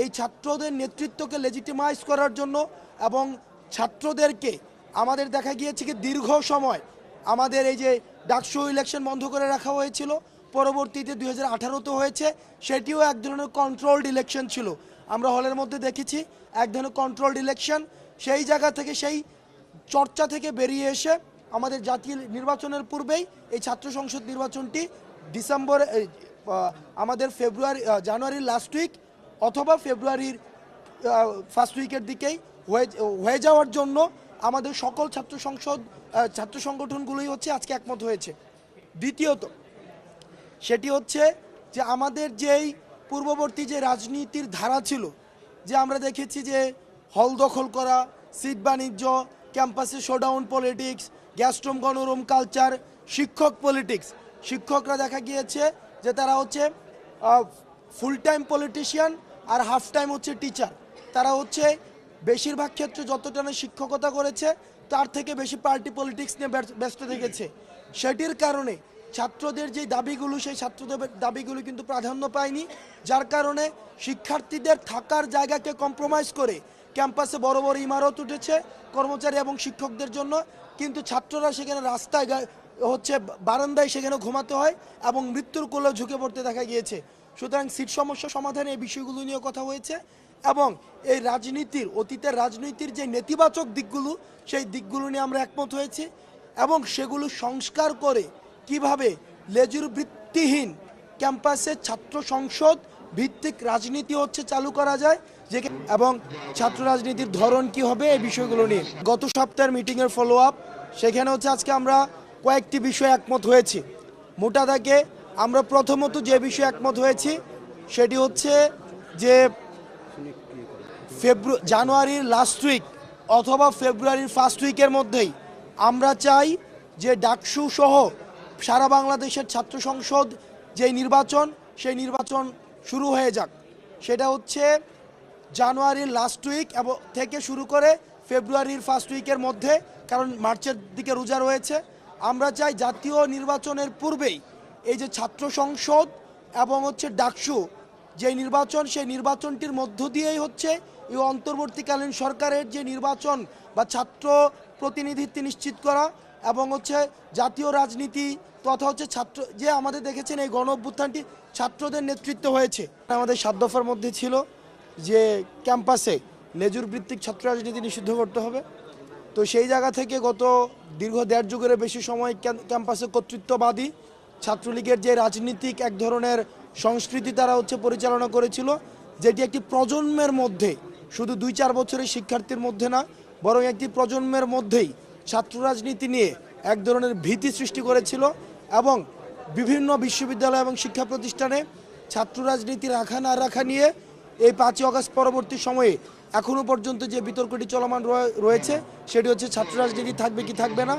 এই ছাত্রদের নেতৃত্বকে লেজিটিমাইজ করার জন্য এবং ছাত্রদেরকে আমাদের দেখা গিয়েছে কি দীর্ঘ সময় আমাদের এই যে ডাকসু ইলেকশন বন্ধ করে রাখা হয়েছিল। পরবর্তীতে দুই হাজার আঠারোতে হয়েছে, সেটিও এক ধরনের কন্ট্রোলড ইলেকশন ছিল। আমরা হলের মধ্যে দেখেছি এক ধরনের কন্ট্রোলড ইলেকশন সেই জায়গা থেকে সেই চর্চা থেকে বেরিয়ে এসে আমাদের জাতীয় নির্বাচনের পূর্বেই এই ছাত্র সংসদ নির্বাচনটি ডিসেম্বর আমাদের ফেব্রুয়ারি জানুয়ারির লাস্ট উইক অথবা ফেব্রুয়ারির ফার্স্ট উইকের দিকেই হয়ে যাওয়ার জন্য আমাদের সকল ছাত্র সংসদ ছাত্র সংগঠনগুলোই হচ্ছে আজকে একমত হয়েছে। দ্বিতীয়ত, সেটি হচ্ছে যে আমাদের যেই পূর্ববর্তী যে রাজনীতির ধারা ছিল, যে আমরা দেখেছি যে হল দখল করা, সিট বাণিজ্য, ক্যাম্পাসে শোডাউন পলিটিক্স গ্যাস্ট্রোম গণরুম কালচার শিক্ষক পলিটিক্স শিক্ষকরা দেখা গিয়েছে যে তারা হচ্ছে ফুল টাইম পলিটিশিয়ান আর হাফ টাইম হচ্ছে টিচার তারা হচ্ছে বেশিরভাগ ক্ষেত্রে যতটা না শিক্ষকতা করেছে, তার থেকে বেশি পার্টি পলিটিক্স নিয়ে ব্যস্ত- থেকেছে। সেটির কারণে ছাত্রদের যে দাবিগুলো, সেই ছাত্রদের দাবিগুলো কিন্তু প্রাধান্য পায়নি। যার কারণে শিক্ষার্থীদের থাকার জায়গাকে কম্প্রোমাইজ করে ক্যাম্পাসে বড় বড় ইমারত উঠেছে কর্মচারী এবং শিক্ষকদের জন্য। কিন্তু ছাত্ররা সেখানে রাস্তায় হচ্ছে বারান্দায় সেখানে ঘুমাতে হয় এবং মৃত্যুর কোলে ঝুঁকে পড়তে দেখা গিয়েছে। সুতরাং সিট সমস্যা সমাধানে এই বিষয়গুলো নিয়ে কথা হয়েছে এবং এই রাজনীতির, অতীতের রাজনীতির যে নেতিবাচক দিকগুলো, সেই দিকগুলো নিয়ে আমরা একমত হয়েছি এবং সেগুলো সংস্কার করে কীভাবে লেজুর বৃত্তিহীন ক্যাম্পাসে ছাত্র সংসদ ভিত্তিক রাজনীতি হচ্ছে চালু করা যায়, যে এবং ছাত্র রাজনীতির ধরন কি হবে এই বিষয়গুলো নিয়ে। গত সপ্তাহের মিটিংয়ের ফলো আপ সেখানে হচ্ছে আজকে আমরা কয়েকটি বিষয়ে একমত হয়েছি। মোটা দাগে আমরা প্রথমত যে বিষয়ে একমত হয়েছি, সেটি হচ্ছে যে ফেব্রু, জানুয়ারির লাস্ট উইক অথবা ফেব্রুয়ারির ফার্স্ট উইকের মধ্যেই আমরা চাই যে ডাকসু সহ সারা বাংলাদেশের ছাত্র সংসদ যে নির্বাচন, সেই নির্বাচন শুরু হয়ে যাক। সেটা হচ্ছে জানুয়ারির লাস্ট উইক এবং থেকে শুরু করে ফেব্রুয়ারির ফার্স্ট উইকের মধ্যে, কারণ মার্চের দিকে রোজা রয়েছে। আমরা চাই জাতীয় নির্বাচনের পূর্বেই এই যে ছাত্র সংসদ এবং হচ্ছে ডাকসু যে নির্বাচন, সেই নির্বাচনটির মধ্য দিয়েই হচ্ছে এই অন্তর্বর্তীকালীন সরকারের যে নির্বাচন বা ছাত্র প্রতিনিধিত্ব নিশ্চিত করা এবং হচ্ছে জাতীয় রাজনীতি তথা হচ্ছে ছাত্র, যে আমাদের দেখেছেন এই গণ অভ্যুত্থানটি ছাত্রদের নেতৃত্ব হয়েছে। আমাদের সাত দফার মধ্যে ছিল যে ক্যাম্পাসে লেজুর ভিত্তিক ছাত্র রাজনীতি নিষিদ্ধ করতে হবে। তো সেই জায়গা থেকে গত দীর্ঘ দেড় যুগের বেশি সময় ক্যাম্পাসে কর্তৃত্ববাদী ছাত্রলীগের যে রাজনীতিক এক ধরনের সংস্কৃতি তারা হচ্ছে পরিচালনা করেছিল, যেটি একটি প্রজন্মের মধ্যে, শুধু দুই চার বছরের শিক্ষার্থীর মধ্যে না, বরং একটি প্রজন্মের মধ্যেই ছাত্র রাজনীতি নিয়ে এক ধরনের ভীতি সৃষ্টি করেছিল এবং বিভিন্ন বিশ্ববিদ্যালয় এবং শিক্ষা প্রতিষ্ঠানে ছাত্র রাজনীতি রাখা না রাখা নিয়ে এই পাঁচই অগস্ট পরবর্তী সময়ে এখনও পর্যন্ত যে বিতর্কটি চলমান রয়ে- রয়েছে, সেটি হচ্ছে ছাত্র রাজনীতি থাকবে কি থাকবে না।